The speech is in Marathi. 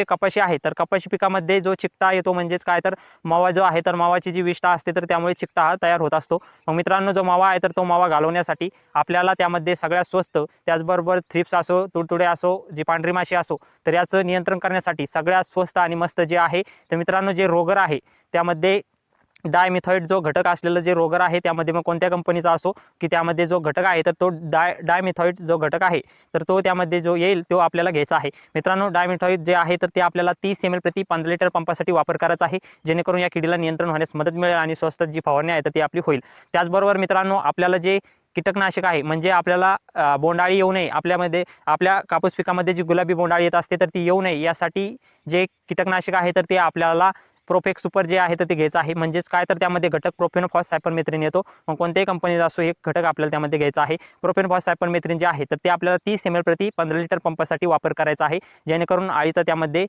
जे कपाशी आहे तर कपाशी पिकामध्ये जो चिकटा येतो म्हणजेच काय? तर मावा जो आहे तर मावाची जी विष्ठा असते तर त्यामुळे चिकटा हा तयार होत असतो. मग मित्रांनो जो मावा आहे तर तो मावा घालवण्यासाठी आपल्याला त्यामध्ये सगळ्यात स्वस्त त्याचबरोबर थ्रिप्स असो तुडतुडे असो जी पांढरी माशी असो तर याचं नियंत्रण करण्यासाठी सगळ्यात स्वस्त आणि मस्त जे आहे तर मित्रांनो जे रोगर आहे त्यामध्ये डायमिथॉइड जो घटक असलेलं जे रोगर आहे त्यामध्ये मग कोणत्या कंपनीचा असो की त्यामध्ये जो घटक आहे तर तो डाय डायमिथॉइड जो घटक आहे तर तो त्यामध्ये जो येईल तो आपल्याला घ्यायचा आहे. मित्रांनो डायमिथॉइड जे आहे तर ते आपल्याला तीस एम एल प्रति पंधरा लिटर पंपासाठी वापर करायचा आहे जेणेकरून या किडीला नियंत्रण होण्यास मदत मिळेल आणि स्वस्त जी फवारणी आहे तर ती आपली होईल. त्याचबरोबर मित्रांनो आपल्याला जे कीटकनाशक आहे म्हणजे आपल्याला बोंडाळी येऊ नये आपल्यामध्ये आपल्या कापूस पिकामध्ये जी गुलाबी बोंडाळी येत असते तर ती येऊ नये यासाठी जे कीटकनाशक आहे तर ते आपल्याला प्रोफेक्स सुपर जे आहे तर ते घ्यायचं आहे. म्हणजेच काय? तर त्यामध्ये घटक प्रोफेनोफॉस सायपरमेथ्रिन येतो. मग कोणत्याही कंपनीचा असो एक घटक आपल्याला त्यामध्ये घ्यायचा आहे. प्रोफेनोफॉस सायपरमेथ्रिन जे आहे तर ते आपल्याला तीस एम एल प्रति पंधरा लिटर पंपासाठी वापर करायचा आहे. जेणेकरून आळीचा त्यामध्ये